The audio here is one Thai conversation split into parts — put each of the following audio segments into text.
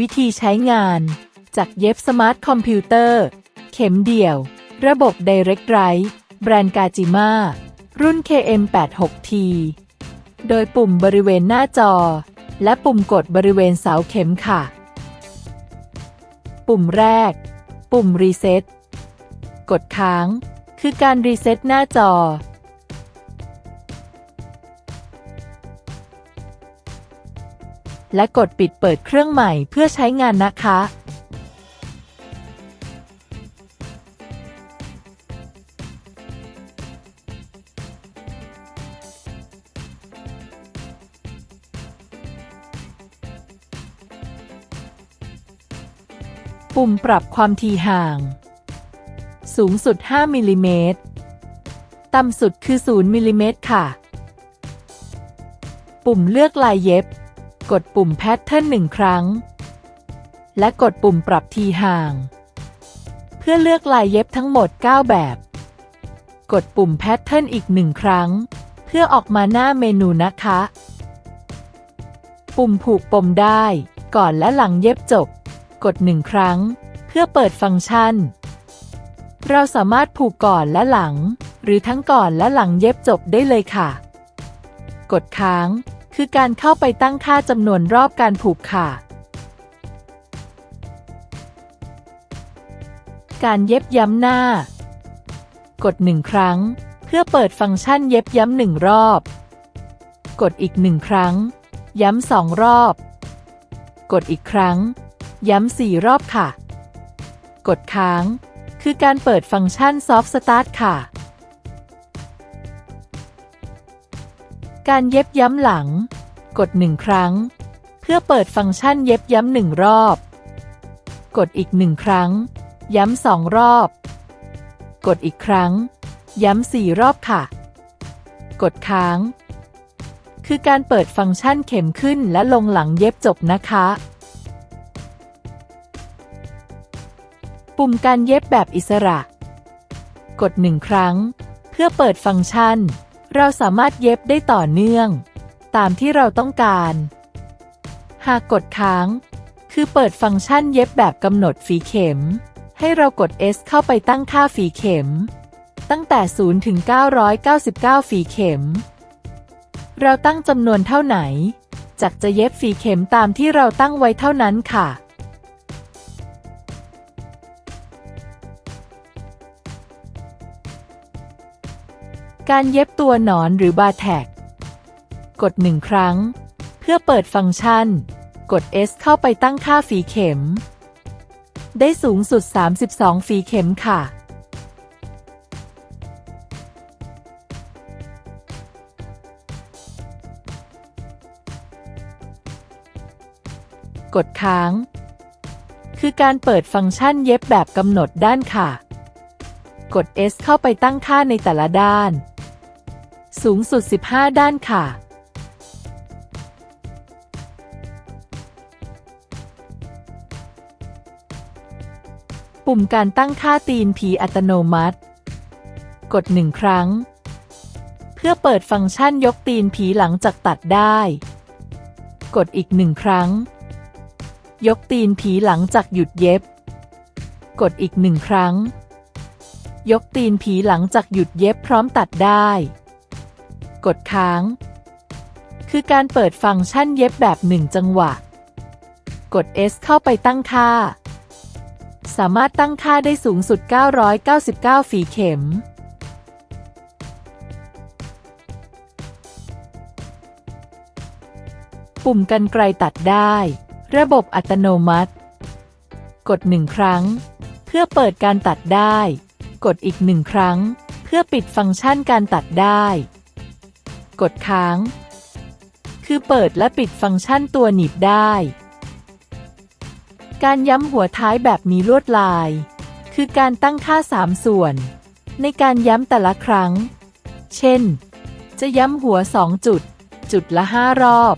วิธีใช้งาน จากเย็บสมาร์ทคอมพิวเตอร์ เข็มเดี่ยว ระบบ Direct Write แบรนด์กาจิมารุ่น KM86T โดยปุ่มบริเวณหน้าจอ และปุ่มกดบริเวณเสาเข็มค่ะ ปุ่มแรก ปุ่มรีเซ็ตกดค้าง คือการรีเซ็ตหน้าจอ และกดปิดเปิดเครื่องใหม่เพื่อใช้งานนะคะ ปุ่มปรับความถี่ห่าง สูงสุด 5มิลลิเมตรต่ำสุดคือ 0มิลลิเมตรค่ะ ปุ่มเลือกลายเย็บ กดปุ่มแพทเทิร์นหนึ่งครั้ง และกดปุ่มปรับทีห่าง เพื่อเลือกลายเย็บทั้งหมด 9 แบบ กดปุ่มแพทเทิร์นอีกหนึ่งครั้ง เพื่อออกมาหน้าเมนูนะคะ ปุ่มผูกปมได้ ก่อนและหลังเย็บจบ กดหนึ่งครั้ง เพื่อเปิดฟังก์ชัน เราสามารถผูกก่อนและหลัง หรือทั้งก่อนและหลังเย็บจบได้เลยค่ะ กดค้าง คือการเข้าไปตั้งค่าจำนวนรอบการผูกค่ะ การเย็บย้ำหน้า กดหนึ่งครั้ง เพื่อเปิดฟังก์ชันเย็บย้ำหนึ่งรอบ กดอีกหนึ่งครั้ง ย้ำสองรอบ กดอีกครั้ง ย้ำสี่รอบค่ะ กดค้าง คือการเปิดฟังก์ชัน Soft Start ค่ะ การเย็บย้ำหลัง กดหนึ่งครั้ง เพื่อเปิดฟังก์ชันเย็บย้ำหนึ่งรอบ กดอีกหนึ่งครั้ง ย้ำสองรอบ กดอีกครั้ง ย้ำสี่รอบค่ะ กดค้าง คือการเปิดฟังก์ชันเข็มขึ้นและลงหลังเย็บจบนะคะ ปุ่มการเย็บแบบอิสระ กดหนึ่งครั้ง เพื่อเปิดฟังก์ชัน เราสามารถเย็บได้ต่อเนื่อง ตามที่เราต้องการ หากกดค้าง คือเปิดฟังก์ชันเย็บแบบกำหนดฝีเข็ม ให้เรากด S เข้าไปตั้งค่าฝีเข็ม ตั้งแต่ 0 ถึง 999 ฝีเข็ม เราตั้งจำนวนเท่าไหนจักจะเย็บฝีเข็มตามที่เราตั้งไว้เท่านั้นค่ะ การเย็บตัวหนอนหรือบาแท็ก กดหนึ่งครั้ง เพื่อเปิดฟังก์ชัน กด S เข้าไปตั้งค่าฝีเข็ม ได้สูงสุด 32 ฝีเข็มค่ะ กดค้าง คือการเปิดฟังก์ชันเย็บแบบกำหนดด้านค่ะ กด S เข้าไปตั้งค่าในแต่ละด้าน สูงสุด 15 ด้านค่ะ ปุ่มการตั้งค่าตีนผีอัตโนมัติ กดหนึ่งครั้ง เพื่อเปิดฟังก์ชันยกตีนผีหลังจากตัดได้ กดอีกหนึ่งครั้ง ยกตีนผีหลังจากหยุดเย็บ กดอีกหนึ่งครั้งยกตีนผีหลังจากหยุดเย็บพร้อมตัดได้ กดค้าง คือการเปิดฟังก์ชันเย็บแบบหนึ่งจังหวะ กด S เข้าไปตั้งค่า สามารถตั้งค่าได้สูงสุด 999 ฝีเข็มปุ่มกันไกลตัดได้ ระบบอัตโนมัติ กดหนึ่งครั้ง เพื่อเปิดการตัดได้ กดอีกหนึ่งครั้ง เพื่อปิดฟังก์ชันการตัดได้ กดค้าง คือเปิดและปิดฟังก์ชันตัวหนีบได้ การย้ำหัวท้ายแบบมีลวดลาย คือการตั้งค่า 3 ส่วน ในการย้ำแต่ละครั้ง เช่น จะย้ำหัว 2 จุด จุดละ 5 รอบ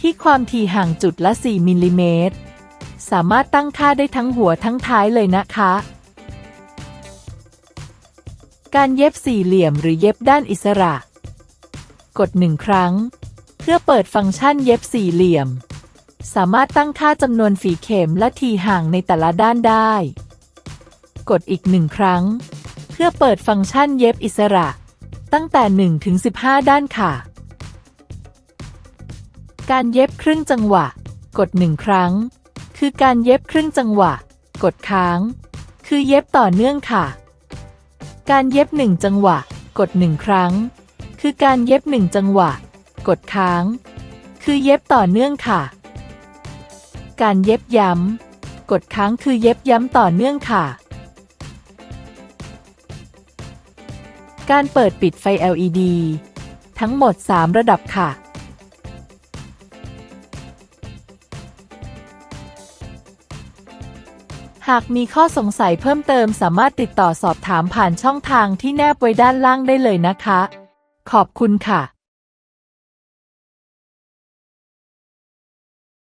ที่ความถี่ห่างจุดละ 4 มิลลิเมตร สามารถตั้งค่าได้ทั้งหัวทั้งท้ายเลยนะคะการเย็บสี่เหลี่ยมหรือเย็บด้านอิสระ กดหนึ่งครั้ง เพื่อเปิดฟังก์ชันเย็บสี่เหลี่ยม สามารถตั้งค่าจำนวนฝีเข็มและทีห่างในแต่ละด้านได้ กดอีกหนึ่งครั้ง เพื่อเปิดฟังก์ชันเย็บอิสระ ตั้งแต่1ถึง15 ด้านค่ะ การเย็บครึ่งจังหวะ กดหนึ่งครั้ง คือการเย็บครึ่งจังหวะ กดค้าง คือเย็บต่อเนื่องค่ะ การเย็บหนึ่งจังหวะ กดหนึ่งครั้ง คือการเย็บหนึ่งจังหวะ กดค้าง คือเย็บต่อเนื่องค่ะ การเย็บย้ำ กดค้างคือเย็บย้ำต่อเนื่องค่ะ การเปิดปิดไฟ LED ทั้งหมด 3 ระดับค่ะ หากมีข้อสงสัยเพิ่มเติมสามารถติดต่อสอบถามผ่านช่องทางที่แนบไว้ด้านล่างได้เลยนะคะ ขอบคุณค่ะ